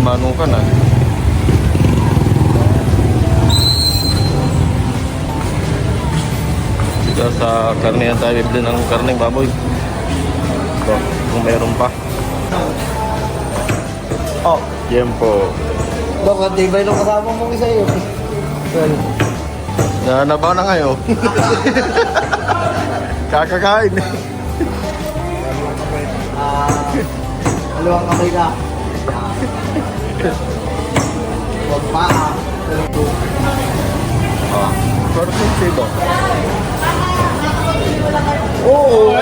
Yung manukan ah. Dito sa karne tayo bibili ng karneng baboy. Ito, kung meron pa. Oh, Yan po. Dok, ang tibay nung kasama mong isa yun. Well, Na nabaw na ngayon. Kakakain. ah, dalawang kamay ka. Huwag pa ah. Ah, perfect sibo. Oo.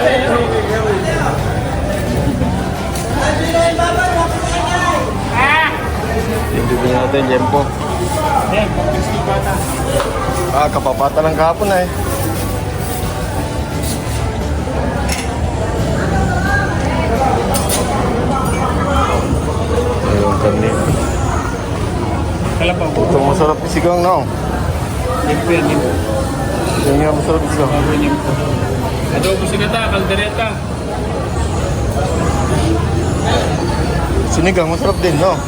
Bibili natin, yan po. Ah, kapapata lang kahapon eh. Ayun, karne. Kalabaw. Ito masarap yung sigang na. Limpo yan, limpo. Yan nga masarap yung sigang. Bago limpo. Adobo sigata, kaldereta. Sinigang, masarap din, no?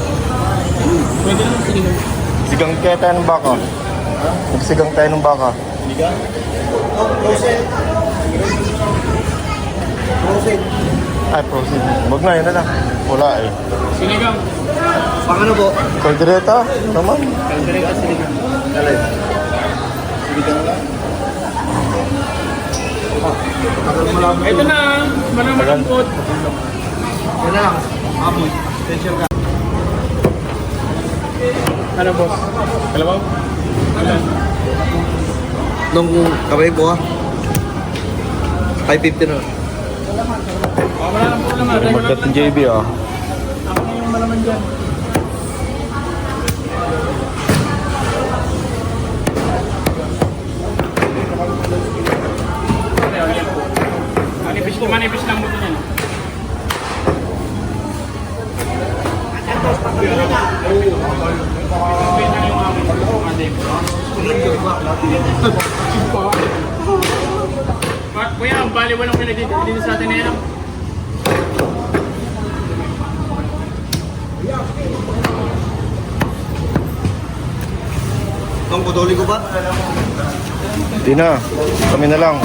Pwede naman sinigang. Sigang kaya tayo ng baka. Nagsigang tayo ng baka. Sinigang? Oh, Rosen. Rosen. Ay, proceed. Huwag na, yun na lang. Wala eh. Sinigang. Pang ano po? Kaldereta, naman. Kaldereta, sinigang. Alay. Sinigang lang. Lang. Ito na, marami pot. Yan na lang. Amoy. Tension ka. Ano boss? Kalabaw? Alan. Nung kamay po ah. 550 na. Oh, Magdat ng. JB ah. Ako na yung malaman dyan. Yan po. Manipis, manipis lang mo ito yan. Kuya, ang bali walang pinagdito dito sa atin na yan. Nung putuli ko ba? Di na. Kami na lang.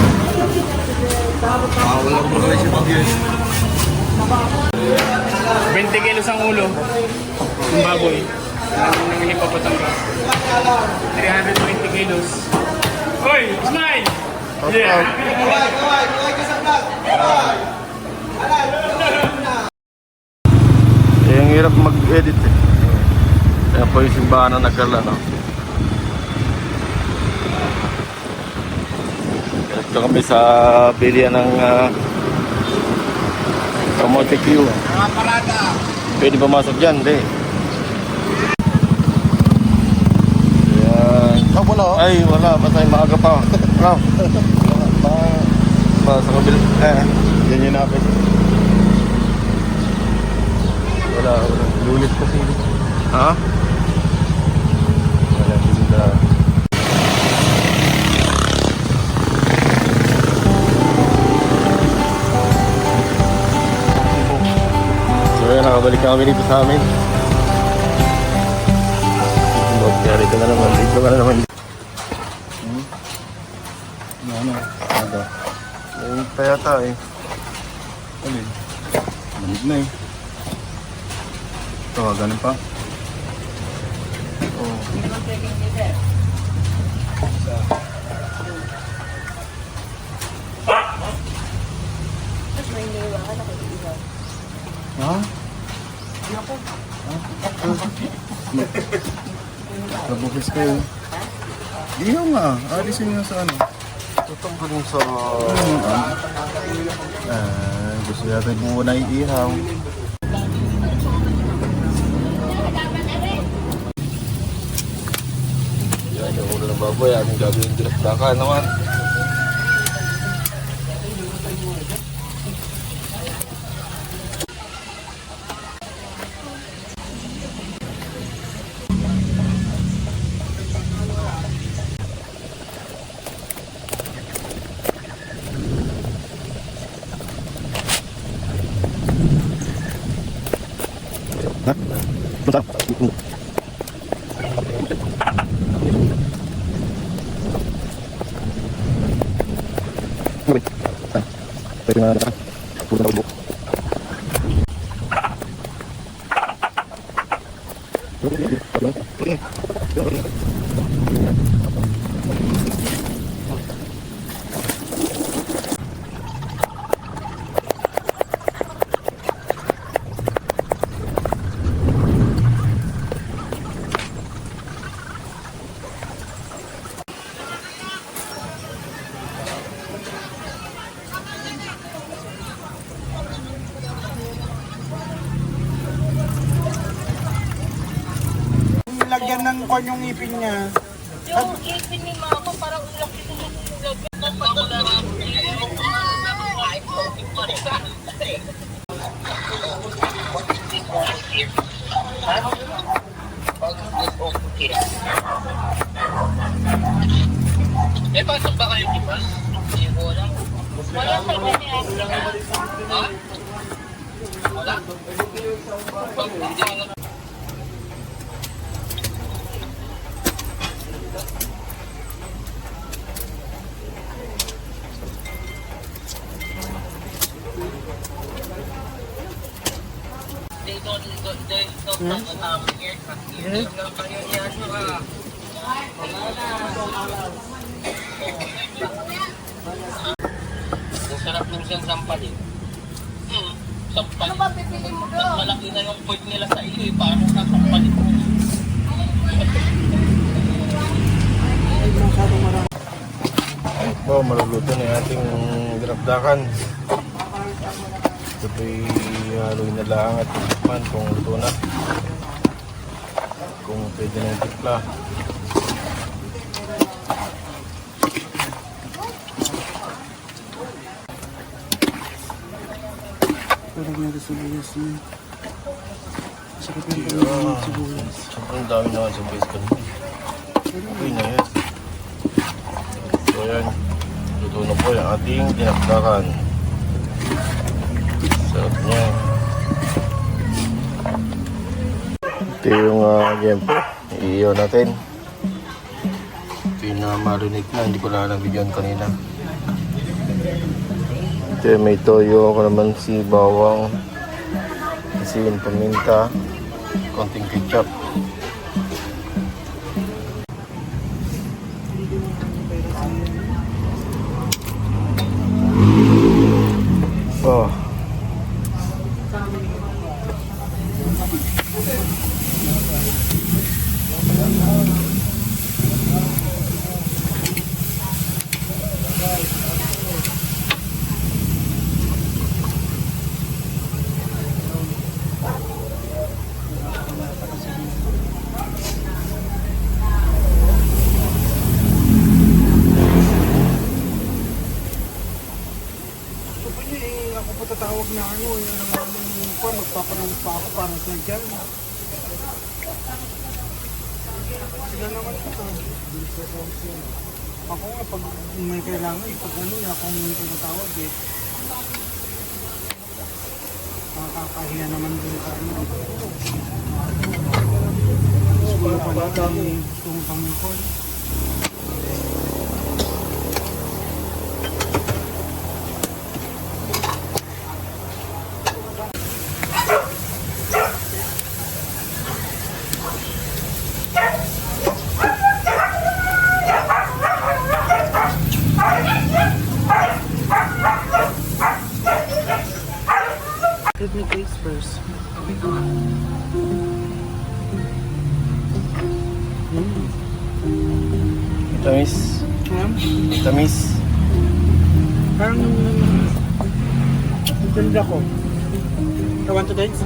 Ah, wala ko pala si Bagyo. 20 kilos ang ulo. Baboy. Ang nangyay pa Batangas. 320 kilos. Hoy, smile! Yeah. Kaway, kaway, kaway ka sa vlog. Eh, ang hirap mag-edit eh. Kaya po yung simbahan na nagkala, no? Ito kami sa bilian ng uh, Kamote Q. Mga parada. Pwede pumasok dyan, di. Yan. Oh, wala. Ay, wala. Basta yung maaga pa. Ano? Ba, sa kabil... Eh, yan yung napit. Wala, wala. Lulit kasi. Ha? Wala, tinda. So yan, nakabalik na kami dito sa amin. Kaya rito na naman, dito na naman. Ano? Ano? Yung pa yata eh. Alin? Manig na eh. Ito, ganun pa. Oh. Ha? Nabukis kayo. Iyaw nga, alisin nyo sa ano. Tutong ko dun sa... Ah, gusto yata buo na iihaw. Ya, aku ang jadi direktakan naman Nah, bentar. Pwede na natin. Puro na ubok. Kon yung ngipin niya. Yung ipin ni mama parang laki ng Eh, pasok ba kayo, di ba? Hindi ko alam. Wala sa kanya. Ha? Wala. Pag hindi ko Ang sarap ng siyang sampalin. Hmm. Sampalin. Ano ba pipili mo Mas doon? malaki na yung point nila sa iyo eh. Paano ka sampalin mo? Po, maluluto na yung ating dinapdakan. Ito po'y haluin na lang at tikman kung luto na. Kung pwede na yung tikla. Parang meron sibuyas niya. Sakit ng Yeah. pala sibuyas. Sobrang dami naman sa base ko. Okay na yan. So yan. Luto na po yung ating dinapdakan. Sarap niya. Ito yung uh, po. Iiyaw natin. Ito yung uh, marinate na. Hindi ko lang nabigyan kanina. Ito yung may toyo. Ako naman si bawang. Asin, paminta. Konting ketchup. Oh. So, po niya, eh, ako pa tatawag na ano, yung ano, yung pa, magpapanong pa ako para sa dyan. Sila naman ito. Ako nga, pag may kailangan, pag ano, ako may tinatawag eh. Nakakahiya naman din sa ano. Siguro pala, may itong Tamis. Ma'am, Tamis. parang yung tinda ko. I want to taste?